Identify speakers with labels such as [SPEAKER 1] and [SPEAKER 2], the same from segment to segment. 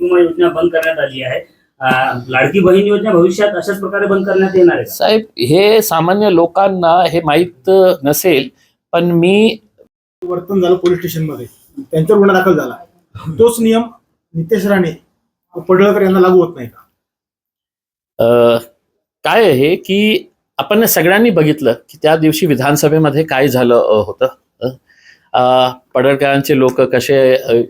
[SPEAKER 1] विमा योजना बंद करण्यात आली आहे. लाडकी बहीण योजना भविष्यात अशाच प्रकारे बंद करण्यात येणार आहे?
[SPEAKER 2] साहेब हे सामान्य लोकांना हे माहीत नसेल पण मी
[SPEAKER 3] वर्तन झालं पोलीस स्टेशनमध्ये. त्यांच्यावर गुन्हा दाखल झाला. तोच नियम नितेश राणे पडळकर यांना लागू होत नाही का?
[SPEAKER 2] अ, काय आहे की आपण सगळ्यांनी बघितलं की त्या दिवशी विधानसभेमध्ये काय झालं होतं? पडळकरांचे लोक कसे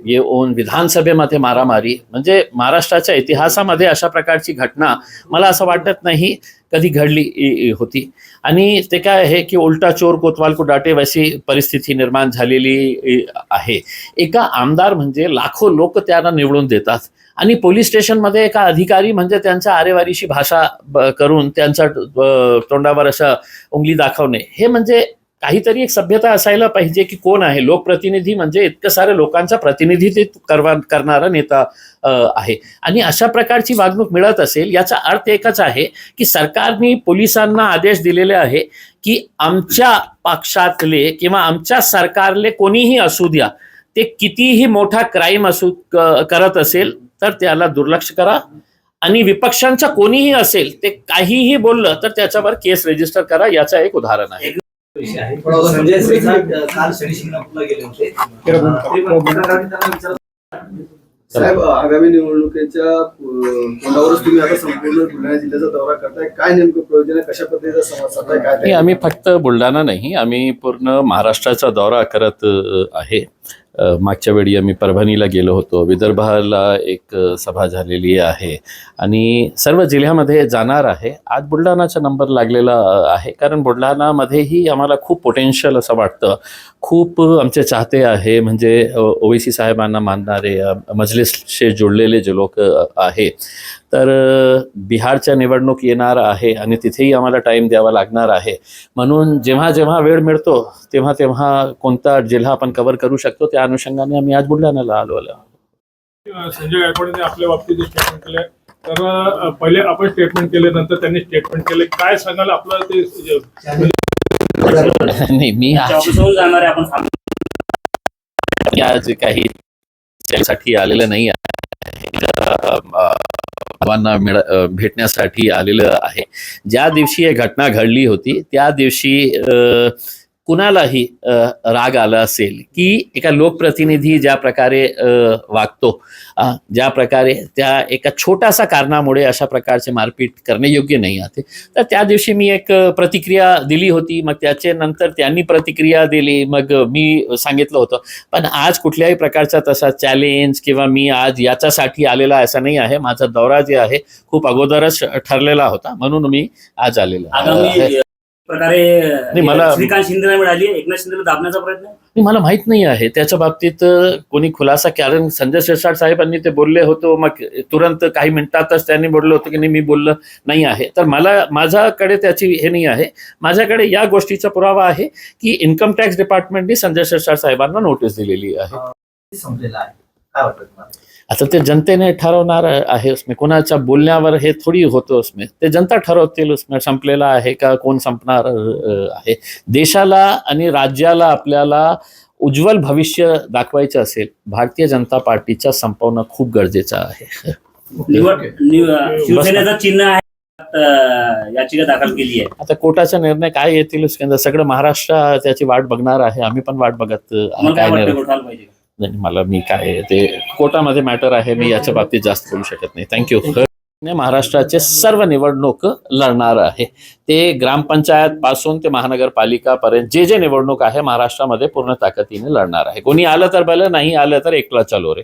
[SPEAKER 2] येऊन विधानसभेमध्ये मारामारी म्हणजे महाराष्ट्राच्या इतिहासामध्ये अशा प्रकारची घटना मला असं वाटत नाही कधी घडली होती. आणि ते काय आहे की उलटा चोर कोतवाल को डाटे वैसी परिस्थिती निर्माण झालेली आहे. एका आमदार म्हणजे लाखो लोक त्यांना निवडून देतात. आणि पोलीस स्टेशनमध्ये एका अधिकारी म्हणजे त्यांच्या आरेवारीशी भाषा ब- करून त्यांच्या तोंडावर अशा उंगली दाखवणे हे म्हणजे काहीतरी एक सभ्यता असायला पाहिजे की कोण आहे? लोकप्रतिनिधी म्हणजे इतकं सारे लोकांचा प्रतिनिधित्व करवा करणारा नेता आहे. आणि अशा प्रकारची वागणूक मिळत असेल याचा अर्थ एकच आहे की सरकारने पोलिसांना आदेश दिलेले आहे की आमच्या पक्षातले किंवा आमच्या सरकारले कोणीही असू द्या ते कितीही मोठा क्राईम असू करत असेल तर त्याला दुर्लक्ष करा. आणि विपक्षांचा कोणीही असेल ते काहीही बोललं तर त्याच्यावर केस रजिस्टर करा याचं एक उदाहरण आहे.
[SPEAKER 4] संजय काल शनी शिंगणापूरला गेले होते.
[SPEAKER 5] साहेब आगामी निवडणुकीच्या तोंडावरच तुम्ही आता संपूर्ण बुलढाणा जिल्ह्याचा दौरा करताय. काय नेमकं प्रयोजन आहे? कशा पद्धतीचा संवाद साधताय काय?
[SPEAKER 2] आम्ही फक्त बुलढाणा नाही आम्ही पूर्ण महाराष्ट्राचा दौरा करत आहे. मागच्या वेळी आम्ही परभणीला गेलो होतो. विदर्भाला एक सभा झालेली आहे. आणि सर्व जिल्ह्यामध्ये जाणार आहे. आज बुलढाणाचा नंबर लागलेला आहे. कारण बुलढाणामध्येही आम्हाला खूप पोटेन्शियल असं वाटतं. खूप आमचे चाहते आहे म्हणजे ओवेसी साहेबांना मानणारे अ, मजलिसशी जोडलेले जे लोक आहे. तर बिहारच्या निवडणूक येणार आहे आणि तिथेही आम्हाला टाईम द्यावा लागणार आहे. म्हणून जेव्हा जेव्हा वेळ मिळतो तेव्हा तेव्हा कोणता जिल्हा आपण कव्हर करू शकतो त्या अनुषंगाने आम्ही आज बुलढाण्याला आलो आलो
[SPEAKER 6] संजय गायकवाडने आपल्या बाबतीत जे स्टेटमेंट केलंय. तर पहिले आपण स्टेटमेंट केले नंतर त्यांनी स्टेटमेंट केले. काय सांगाल आपलं ते
[SPEAKER 2] नाही मी आज
[SPEAKER 1] ऑफिसवरून जाणार आहे आपण सांगू.
[SPEAKER 2] मी आज काही साठी आलेलं नाही आहे भेटण्यासाठी आलेलं आहे ज्या दिवशी ही घटना घडली होती त्या दिवशी कुणालाही राग आला असेल की एका लोकप्रतिनिधी ज्या प्रकारे वागतो ज्या प्रकारे त्या एका छोटासा कारणामुळे अशा प्रकारचे मारपीट करणे योग्य नाही आहे. तर त्या दिवशी मी एक प्रतिक्रिया दिली होती मग त्याचे नंतर त्यांनी प्रतिक्रिया दिली मग मी सांगितलं होतं पण आज कुठल्याही प्रकारचा तसा चॅलेंज किंवा मी आज याच्यासाठी आलेला असा नाही आहे माझा दौरा जे आहे खूप अगोदरच ठरलेला होता म्हणून मी आज आलेलो
[SPEAKER 1] प्रकारे
[SPEAKER 2] मला-
[SPEAKER 1] श्रीकांत शिंदेला मिळाली. एकनाथ शिंदेला दाबण्याचा प्रयत्न?
[SPEAKER 2] मला माहीत नाही आहे. त्याच्या बाबतीत कोणी खुलासा कारण संजय शिरसाट साहेबांनी ते बोलले होतो. मग तुरंत काही मिनिटातच त्यांनी बोललं होतं की नाही मी बोललं नाही आहे. तर मला माझ्याकडे त्याची हे नाही आहे. माझ्याकडे या गोष्टीचा पुरावा आहे की इन्कम टॅक्स डिपार्टमेंटने संजय शिरसाट साहेबांना नोटीस दिलेली आहे.
[SPEAKER 4] संपलेला आहे. काय वाटतं तुम्हाला?
[SPEAKER 2] आता ते जनतेने ठरवणार आहे उसमें. कोणाच्या बोलण्यावर हे थोडी होतं उसमें. ते जनता ठरवतील उसमें. संपलेला आहे का? कोण संपणार आहे? देशाला आणि राज्याला आपल्याला उज्ज्वल भविष्य दाखवायचं असेल भारतीय जनता पार्टीचा संपवणं खूप गरजेचं आहे.
[SPEAKER 1] शिवसेनेचं चिन्ह आहे याचिका दाखल केली आहे.
[SPEAKER 2] आता कोर्टाचा निर्णय काय येतील सगळं महाराष्ट्र त्याची वाट बघणार आहे. आम्ही पण वाट बघत नाही मला मी काय ते कोर्टामध्ये मॅटर आहे मी याच्या बाबतीत जास्त बोलू शकत नाही. थँक्यू महाराष्ट्राचे सर्व निवडणूक लढणार आहे. ते ग्रामपंचायत पासून ते महानगरपालिकापर्यंत जे जे निवडणूक आहे महाराष्ट्रामध्ये पूर्ण ताकदीने लढणार आहे. कोणी आलं तर भलं नाही आलं तर एकला चालू रे.